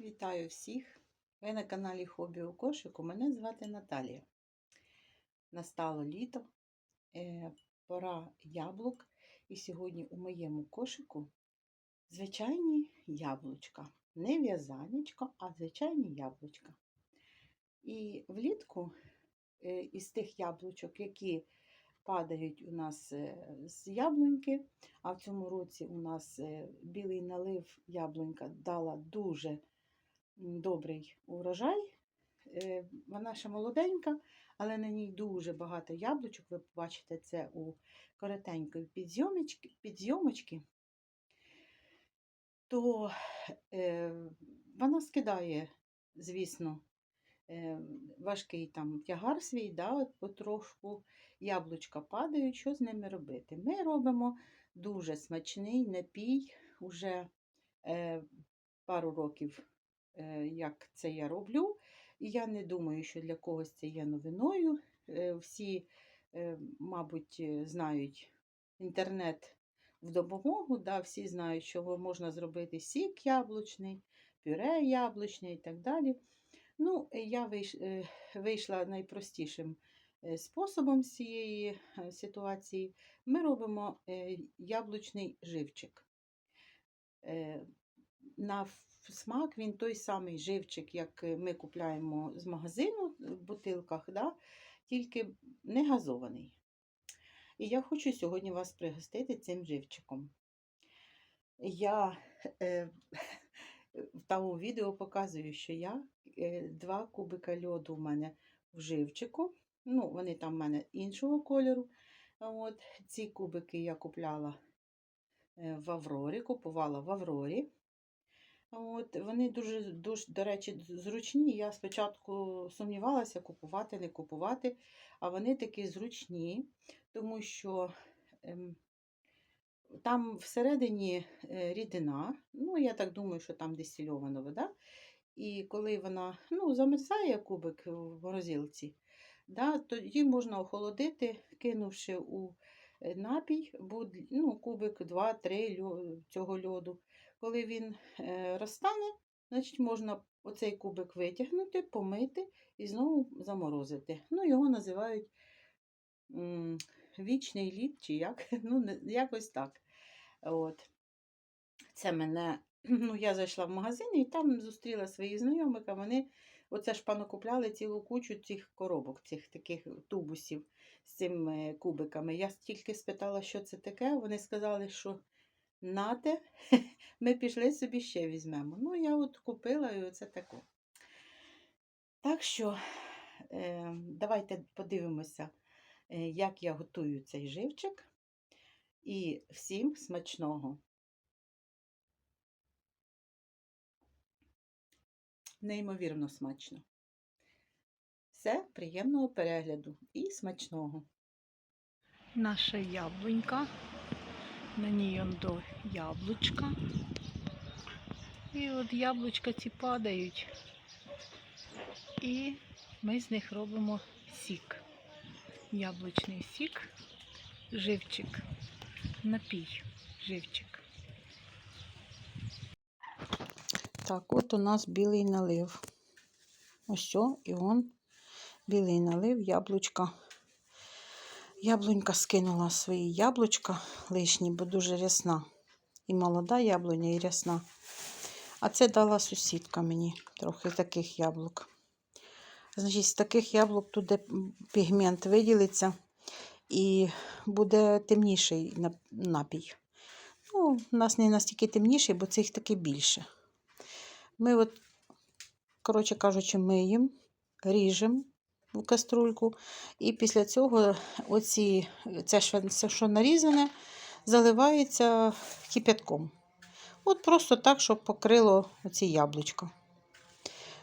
Вітаю всіх! Ви на каналі Хобі у кошику. Мене звати Наталія. Настало літо, е, пора яблук, і сьогодні у моєму кошику звичайні яблучка. Не в'язанечко, а звичайні яблучка. І влітку е, із тих яблучок, які падають у нас е, з яблуньки, а в цьому році у нас білий налив яблунька дала дуже добрий урожай. Е, Вона ще молоденька, але на ній дуже багато яблучок. Ви побачите це у коротенької підзйомочки, підзйомочки. То е, вона скидає, звісно, е, важкий там тягар свій, да, от потрошку яблучка падають, що з ними робити? Ми робимо дуже смачний напій, уже е, пару років, як це я роблю. І я не думаю, що для когось це є новиною. Е, всі, е, мабуть, е, знають інтернет в допомогу, да, всі знають, що можна зробити сік яблучний, пюре яблучне і так далі. Ну, я е, вийшла найпростішим е, способом цієї е, ситуації. Ми робимо е, яблучний живчик. Е, На смак він той самий живчик, як е, ми купляємо з магазину в бутилках, да? тільки не газований. І я хочу сьогодні вас пригостити цим живчиком. Я е, в тому відео показую, що я е, два кубика льоду у мене в живчику. Ну, вони там в мене іншого кольору. От, ці кубики я купляла е, в Аврорі, купувала в Аврорі. От, вони дуже, дуже, до речі, зручні. Я спочатку сумнівалася, купувати, не купувати, а вони такі зручні, тому що ем, там всередині е, рідина, ну, я так думаю, що там дистильована вода. І коли вона ну, замерзає кубик в морозилці, да, тоді можна охолодити, кинувши у е, напій буд- ну, кубик 2-3 цього льоду. Коли він е, розтане, значить можна оцей кубик витягнути, помити і знову заморозити. Ну, його називають вічний лід, чи як, ну, якось так. От. Це мене, ну, я зайшла в магазин і там зустріла своїх знайомих, а вони оце ж понакупляли цілу кучу цих коробок, цих таких тубусів з цими кубиками. Я тільки спитала, що це таке. Вони сказали, що нате, ми пішли собі ще візьмемо. Ну, я от купила і оце таке. Так що, е, давайте подивимося, е, як я готую цей живчик. І всім смачного. Неймовірно смачно. Все, приємного перегляду і смачного. наша яблунька. На ній он до яблучка. І от яблучка ці падають. І ми з них робимо сік. Яблучний сік, живчик, напій, живчик. Так, от у нас білий налив. Ось що, і он білий налив, яблучка. Яблунька скинула свої яблучка лишні, бо дуже рясна. І молода яблуня, і рясна. А це дала сусідка мені трохи таких яблук. Значить, з таких яблук туди пігмент виділиться і буде темніший напій. Ну, у нас не настільки темніший, бо цих таки більше. Ми от, коротше кажучи, миємо, ріжемо в каструльку. І після цього оці, це, що, нарізане, заливається кип'ятком. От просто так, щоб покрило оці яблучка.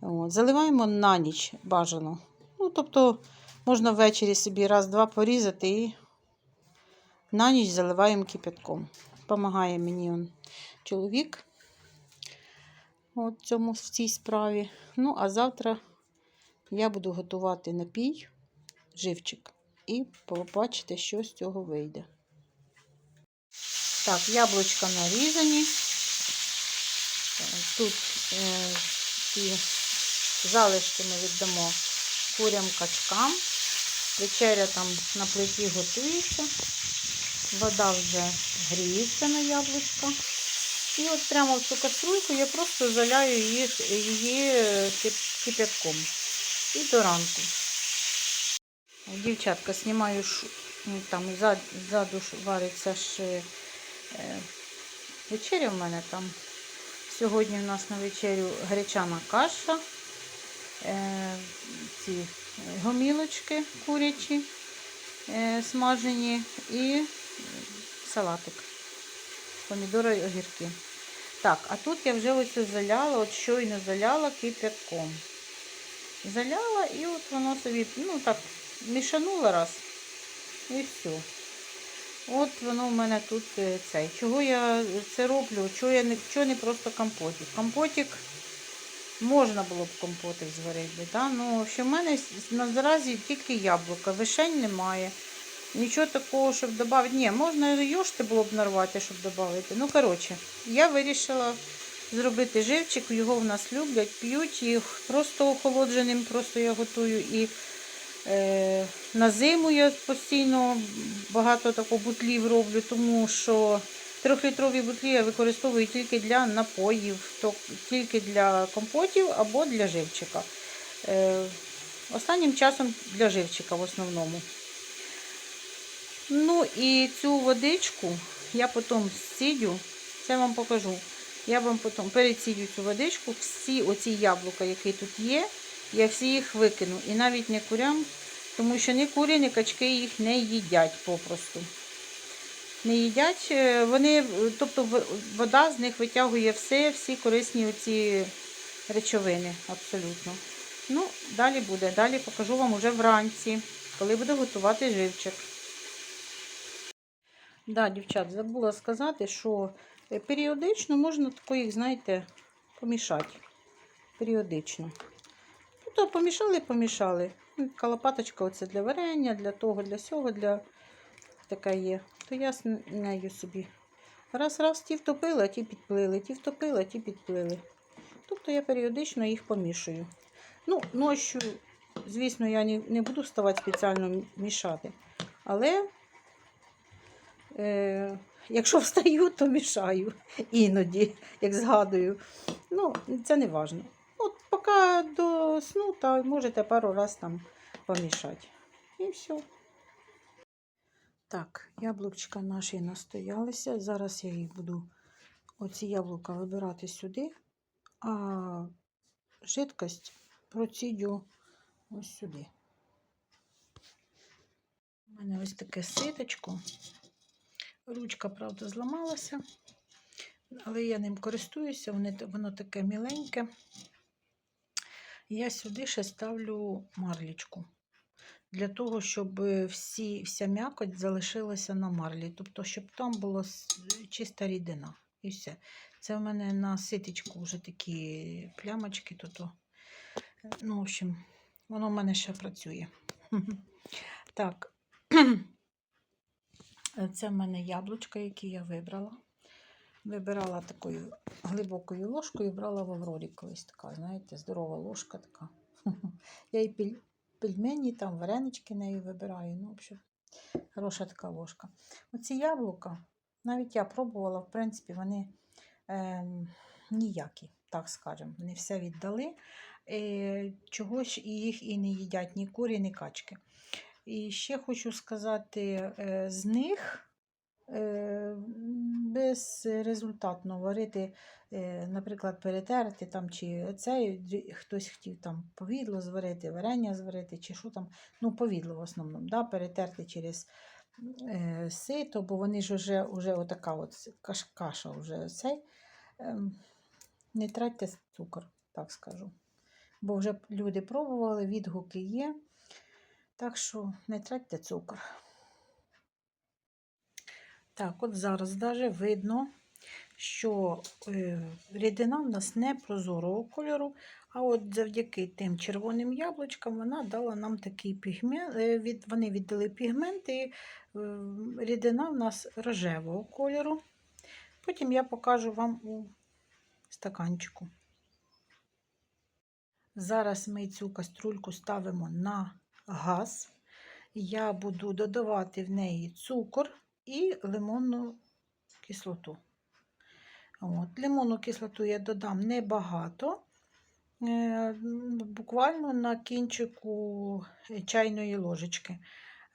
От, заливаємо на ніч бажано. Ну, тобто можна ввечері собі раз-два порізати і на ніч заливаємо кип'ятком. Помагає мені он чоловік. От цьому в цій справі. Ну, а завтра я буду готувати напій, живчик, і побачите, що з цього вийде. Так, яблучка нарізані. Тут е, ці залишки ми віддамо курям качкам. Вечеря там на плиті готується. Вода вже гріється на яблучка. І от прямо в цю каструльку я просто заляю її, її кип- кипятком. І до ранку. Дівчатка, знімаю ну, там ззаду вариться ж е, вечеря в мене там. Сьогодні в нас на вечерю гречана каша, е, ці е, гомілочки курячі смажені і салатик. Помідори і огірки. Так, а тут я вже ось заляла, от щойно заляла кипятком. Заляла і от воно собі, ну так, мішанула раз. І все. От воно в мене тут е, цей. Чого я це роблю? Чого я не, чого не просто компотик? Компотик можна було б компотик зварити, да? ну що в мене на заразі тільки яблука, вишень немає. Нічого такого, щоб додати. Ні, можна йошти було б нарвати, щоб додати. Ну, коротше, я вирішила зробити живчик, його в нас люблять, п'ють їх просто охолодженим, просто я готую і Е, на зиму я постійно багато такого бутлів роблю, тому що трьохлітрові бутлі я використовую тільки для напоїв, тільки для компотів або для живчика. Е, останнім часом для живчика в основному. Ну і цю водичку я потім сідю, це вам покажу. Я вам потім перецідю цю водичку, всі оці яблука, які тут є, я всі їх викину. І навіть не курям, тому що ні курі, ні качки їх не їдять попросту. Не їдять, е, вони, е, тобто вода з них витягує все, всі корисні оці речовини абсолютно. Ну, далі буде. Далі покажу вам уже вранці, коли буду готувати живчик. Да, дівчат, забула сказати, що періодично можна тако їх, знаєте, помішати. Періодично. Ну, то помішали, помішали. Ну, Така оце для варення, для того, для сього, для така є. То я з нею собі. Раз-раз ті втопила, ті підплили, ті втопила, ті підплили. Тобто я періодично їх помішую. Ну, нощу, звісно, я не, не буду вставати спеціально мішати. Але е, якщо встаю, то мішаю іноді, як згадую. Ну, це не важливо. От поки до сну, то можете пару раз там помішати. І все. Так, яблучка наші настоялися. Зараз я їх буду, оці яблука вибирати сюди, а жидкость процідю ось сюди. У мене ось таке ситочко. Ручка, правда, зламалася, але я ним користуюся, воно, таке міленьке. Я сюди ще ставлю марлічку. Для того, щоб всі, вся м'якоть залишилася на марлі. Тобто, щоб там була чиста рідина. І все. Це в мене на ситечку вже такі плямочки. Тут, ну, в общем, воно в мене ще працює. Так. Це в мене яблучка, які я вибрала. Вибирала такою глибокою ложкою, брала в Аврорі колись така, знаєте, здорова ложка така. Я і піль, пельмені, там варенички нею вибираю. Ну, в общем, хороша така ложка. Оці яблука, навіть я пробувала, в принципі, вони ем, ніякі, так скажемо. Вони все віддали. Е, чого ж і їх і не їдять ні курі, ні качки. І ще хочу сказати, е, з них е, безрезультатно варити, е, наприклад, перетерти там, чи дрі- хтось хотів там повідло зварити, варення зварити, чи що там, ну, повідло в основному, да, перетерти через сито, бо вони ж вже, вже отака от каша вже цей. Ем, не тратьте цукор, так скажу. Бо вже люди пробували, відгуки є. Так що не тратьте цукор. Так, от зараз даже видно, що е, рідина в нас не прозорого кольору, а от завдяки тим червоним яблучкам вона дала нам такий пігмент, е, вони віддали пігмент, і е, рідина в нас рожевого кольору. Потім я покажу вам у стаканчику. Зараз ми цю каструльку ставимо на газ. Я буду додавати в неї цукор і лимонну кислоту. От. Лимонну кислоту я додам небагато, е, буквально на кінчику чайної ложечки.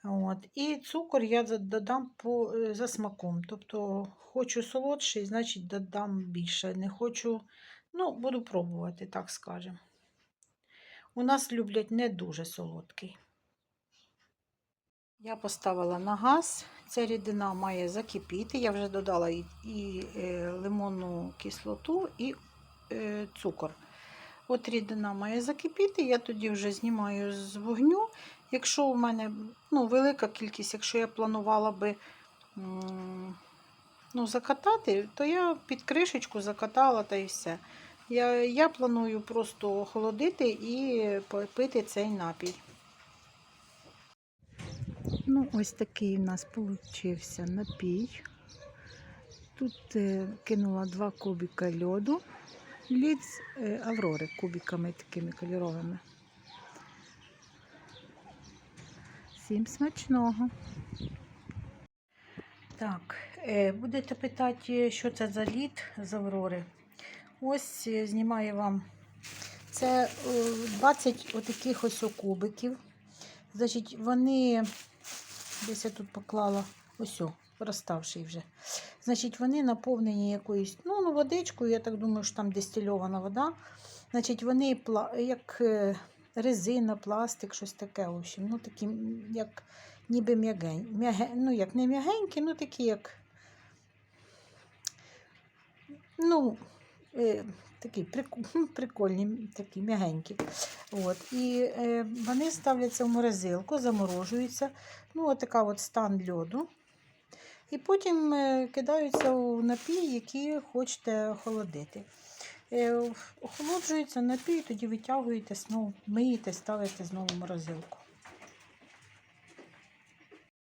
От. І цукор я додам по, е, за смаком. Тобто хочу солодший, значить додам більше. Не хочу, ну, буду пробувати, так скажемо. У нас люблять не дуже солодкий. Я поставила на газ. Ця рідина має закипіти. Я вже додала і, і е, лимонну кислоту, і е, цукор. От рідина має закипіти, я тоді вже знімаю з вогню. Якщо у мене ну, велика кількість, якщо я планувала би ну, закатати, то я під кришечку закатала та і все. Я, я планую просто охолодити і пити цей напій. Ну, ось такий у нас получився напій. Тут е, кинула два кубика льоду. Лід з е, аврори кубиками такими кольоровими. Всім смачного. Так, е, будете питати, що це за лід з аврори. Ось е, знімаю вам. Це е, 20 отаких ось кубиків. Значить, вони десь я тут поклала ось, о, розставший вже. Значить, вони наповнені якоюсь ну, ну, водичкою, я так думаю, що там дистильована вода. Значить, вони як е, резина, пластик, щось таке, в общем, ну, такі, як ніби м'ягень. М'яге, ну, як не м'ягенькі, ну такі, як. Ну, е, такі прикольні, такі м'ягенькі. От. І е, вони ставляться в морозилку, заморожуються. Ну, от така от стан льоду. І потім е, кидаються у напій, який хочете охолодити. Е, Охолоджується напій, тоді витягуєте, знову миєте, ставите знову в морозилку.